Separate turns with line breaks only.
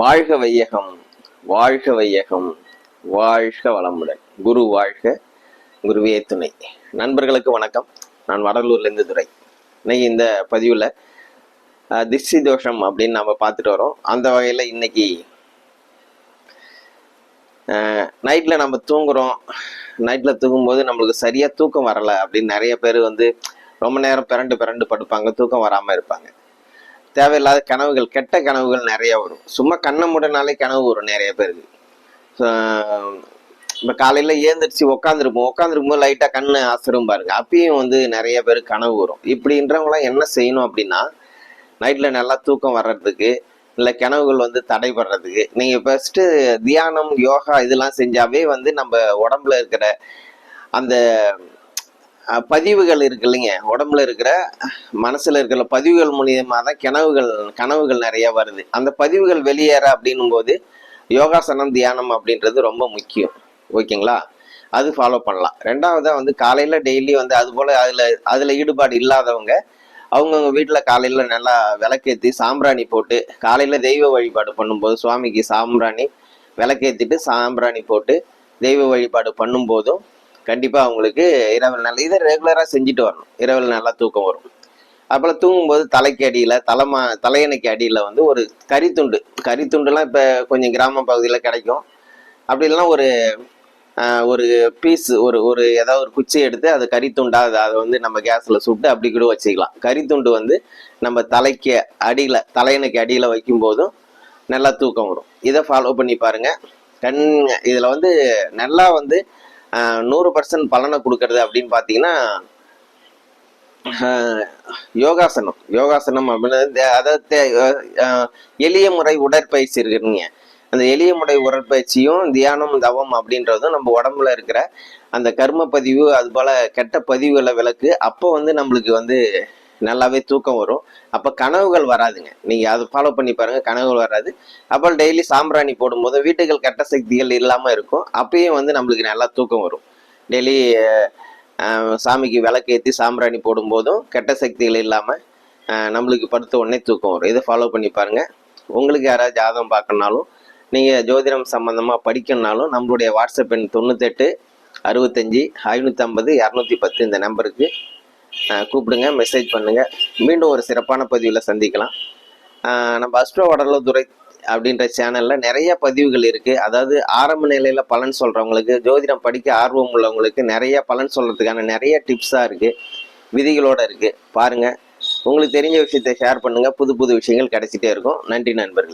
வாழ்க வையகம் வாழ்க வையகம் வாழ்க வளமுடன். குரு வாழ்க குருவே துணை. நண்பர்களுக்கு வணக்கம். நான் வடலூர்லேருந்து துறை இன்னைக்கு இந்த பதிவில் திஷ்டி தோஷம் அப்படின்னு நம்ம பார்த்துட்டு வரோம். அந்த வகையில் இன்னைக்கு நைட்டில் நம்ம தூங்குறோம். நைட்டில் தூங்கும்போது நம்மளுக்கு சரியாக தூக்கம் வரலை அப்படின்னு நிறைய பேர் வந்து ரொம்ப நேரம் பிறண்டு பிறண்டு படுப்பாங்க தூக்கம் வராமல் இருப்பாங்க. தேவையில்லாத கனவுகள் கெட்ட கனவுகள் நிறைய வரும். சும்மா கண்ணை மூடனாலே கனவு வரும் நிறைய பேருக்கு. இப்போ காலையில் ஏந்திரிச்சு உட்காந்துருப்போம் உட்காந்துருக்கும் போது லைட்டாக கண்ணு அசரும் பாருங்க. அப்பயும் வந்து நிறைய பேர் கனவு வரும். இப்படின்றவங்களாம் என்ன செய்யணும் அப்படின்னா நைட்டில் நல்லா தூக்கம் வர்றதுக்கு இல்லை கனவுகள் வந்து தடைபடுறதுக்கு நீங்கள் ஃபஸ்ட்டு தியானம் யோகா இதெல்லாம் செஞ்சாவே வந்து நம்ம உடம்புல இருக்கிற அந்த பதிவுகள் இருக்கு இல்லைங்க உடம்புல இருக்கிற மனசில் இருக்கிற பதிவுகள் மூலியமாக தான் கனவுகள் கனவுகள் நிறையா வருது. அந்த பதிவுகள் வெளியேற அப்படின்னும் போது யோகாசனம் தியானம் அப்படின்றது ரொம்ப முக்கியம். ஓகேங்களா? அது ஃபாலோ பண்ணலாம். ரெண்டாவதாக வந்து காலையில் டெய்லி வந்து அது அதில் அதில் ஈடுபாடு இல்லாதவங்க அவங்கவுங்க வீட்டில் காலையில் நல்லா விளக்கேற்றி சாம்பிராணி போட்டு காலையில் தெய்வ வழிபாடு பண்ணும்போது சுவாமிக்கு சாம்பிராணி விளக்கேற்றிட்டு சாம்பிராணி போட்டு தெய்வ வழிபாடு பண்ணும்போதும் கண்டிப்பாக அவங்களுக்கு இரவில் நல்லா இதை ரெகுலராக செஞ்சுட்டு வரணும். இரவில் நல்லா தூக்கம் வரும். அப்போல்லாம் தூங்கும்போது தலைக்கு அடியில் தலைமா தலையணைக்கு அடியில் வந்து ஒரு கறித்துண்டு கரித்துண்டுலாம் இப்போ கொஞ்சம் கிராம பகுதியில் கிடைக்கும். அப்படி இல்லைன்னா ஒரு ஒரு பீஸ் ஒரு ஒரு ஏதாவது ஒரு குச்சி எடுத்து அது கரித்துண்டா அது அதை வந்து நம்ம கேஸில் சுட்டு அப்படி கூட வச்சுக்கலாம். கறித்துண்டு வந்து நம்ம தலைக்கு அடியில் தலையணைக்கு அடியில் வைக்கும்போதும் நல்லா தூக்கம் வரும். இதை ஃபாலோ பண்ணி பாருங்க. கண் இதில் வந்து நல்லா வந்து நூறு பர்சன்ட் பலனை கொடுக்கறது அப்படின்னு பார்த்தீங்கன்னா யோகாசனம். யோகாசனம் அப்படின்னு தே- அதாவது எளிய முறை உடற்பயிற்சி இருக்குங்க அந்த எளிய முறை உடற்பயிற்சியும் தியானம் தவம் அப்படின்றதும் நம்ம உடம்புல இருக்கிற அந்த கர்ம பதிவு அது போல கெட்ட பதிவுகளை விளக்கு அப்போ வந்து நம்மளுக்கு வந்து நல்லாவே தூக்கம் வரும். அப்போ கனவுகள் வராதுங்க. நீங்கள் அதை ஃபாலோ பண்ணி பாருங்கள் கனவுகள் வராது. அப்புறம் டெய்லி சாம்பிராணி போடும்போது வீட்டுகள் கெட்ட சக்திகள் இல்லாமல் இருக்கும். அப்பயும் வந்து நம்மளுக்கு நல்லா தூக்கம் வரும். டெய்லி சாமிக்கு விளக்கேற்றி சாம்பிராணி போடும்போதும் கெட்ட சக்திகள் இல்லாமல் நம்மளுக்கு படுத்த உடனே தூக்கம் வரும். இதை ஃபாலோ பண்ணி பாருங்கள் உங்களுக்கு யாராவது ஜாதகம் பார்க்கணுனாலும் நீங்கள் ஜோதிடம் சம்மந்தமாக படிக்கணுனாலும் நம்மளுடைய வாட்ஸ்அப் எண் தொண்ணூத்தெட்டு அறுபத்தஞ்சி ஐநூற்றம்பது இரநூத்தி பத்து இந்த நம்பருக்கு கூப்பிடுங்க மெசேஜ் பண்ணுங்கள் மீண்டும் ஒரு சிறப்பான பதிவில் சந்திக்கலாம். நம்ம அஸ்ட்ரோ வடலதுரை அப்படின்ற சேனலில் நிறைய பதிவுகள் இருக்குது அதாவது ஆரம்ப நிலையில் பலன் சொல்கிறவங்களுக்கு ஜோதிடம் படிக்க ஆர்வம் உள்ளவங்களுக்கு நிறைய பலன் சொல்கிறதுக்கான நிறைய டிப்ஸாக இருக்குது விதிகளோடு இருக்குது பாருங்கள் உங்களுக்கு தெரிஞ்ச விஷயத்தை ஷேர் பண்ணுங்கள் புது புது விஷயங்கள் கிடைச்சிட்டே இருக்கும். நன்றி நண்பர்களே.